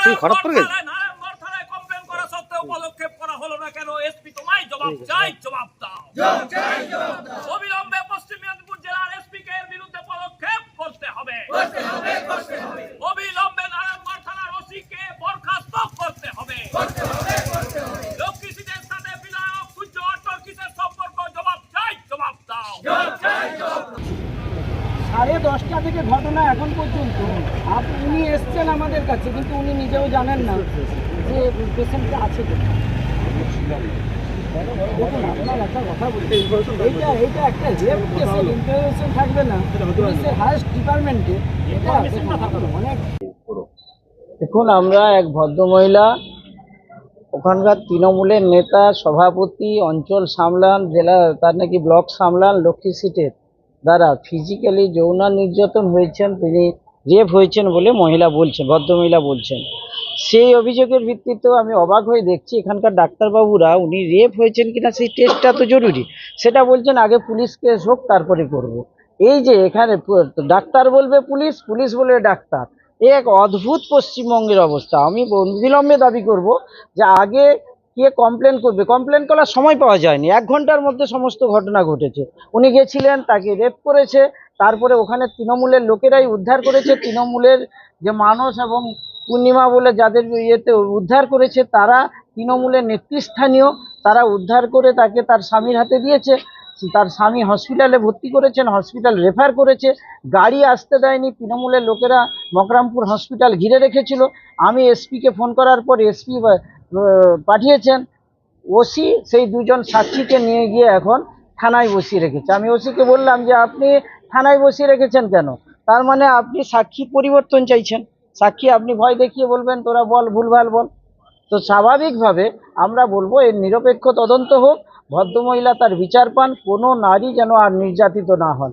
পরিস্থিতি খারাপ করে গেছে পদক্ষেপ করা হলো না কেন? এসপি তোমায় জবাব চাই জবাব দাও। অবিলম্বে পশ্চিম মেদিনীপুর জেলার এসপি কে এর বিরুদ্ধে পদক্ষেপ করতে হবে। অবিলম্বে নারায়ণগড় থানার ওসি কে বরখাস্ত করতে হবে। লক্ষ্মী সাথে বিধায়ক সূর্য অটল কিসের সম্পর্ক? জবাব চাই জবাব দাও। সাড়ে দশটা থেকে ঘটনা এখন পর্যন্ত। উনি এসছেন আমাদের কাছে, কিন্তু উনি নিজেও জানেন না যে পেশেন্টটা আছে। দেখুন এইটা একটা থাকবে না। ডিপার্টমেন্টে এটা দেখুন, আমরা এক ভদ্রমহিলা, ওখানকার তৃণমূলের নেতা, সভাপতি, অঞ্চল সামলান, জেলা তার নাকি ব্লক সামলান, লক্ষ্মী সিটের। দ্বারা ফিজিক্যালি যৌন নির্যাতন হয়েছেন, তিনি রেপ হয়েছেন বলে মহিলা বলছেন, ভদ্রমহিলা বলছেন। সেই অভিযোগের ভিত্তিতেও আমি অবাক হয়ে দেখছি, এখানকার ডাক্তারবাবুরা উনি রেপ হয়েছেন কিনা সেই টেস্টটা তো জরুরি। সেটা বলছেন, আগে পুলিশ কেস হোক, তারপরে করব। এই যে এখানে ডাক্তার বলবে পুলিশ পুলিশ বলবে ডাক্তার। এক অদ্ভুত পশ্চিমবঙ্গের অবস্থা। আমি বিলম্বে দাবি করব যে আগে কে কমপ্লেন করবে? কমপ্লেন করার সময় পাওয়া যায়নি। এক ঘণ্টার মধ্যে সমস্ত ঘটনা ঘটেছে। উনি গেছিলেন, তাকে রেপ করেছে, তারপরে ওখানে তৃণমূলের লোকেরাই উদ্ধার করেছে। তৃণমূলের যে মানুষ এবং পূর্ণিমা বলে যাদের ইয়েতে উদ্ধার করেছে, তারা তৃণমূলের নেতৃস্থানীয়, তারা উদ্ধার করে তাকে তার স্বামীর হাতে দিয়েছে। তার স্বামী হসপিটালে ভর্তি করেছেন হসপিটাল রেফার করেছে। গাড়ি আসতে দেয়নি, তৃণমূলের লোকেরা মকরামপুর হসপিটাল ঘিরে রেখেছিল। আমি এসপিকে ফোন করার পর এসপি পাঠিয়েছেন। ওসি সেই দুজন সাক্ষীকে নিয়ে গিয়ে এখন থানায় বসিয়ে রেখেছে। আমি ওসিকে বললাম যে, আপনি থানায় বসিয়ে রেখেছেন কেন? তার মানে আপনি সাক্ষী পরিবর্তন চাইছেন। সাক্ষী আপনি ভয় দেখিয়ে বলবেন, তোরা বল, ভুলভাল বল। তো স্বাভাবিকভাবে আমরা বলব, এর নিরপেক্ষ তদন্ত হোক। ভদ্রমহিলা তার বিচার পান, কোনো নারী যেন আর নির্যাতিত না হন।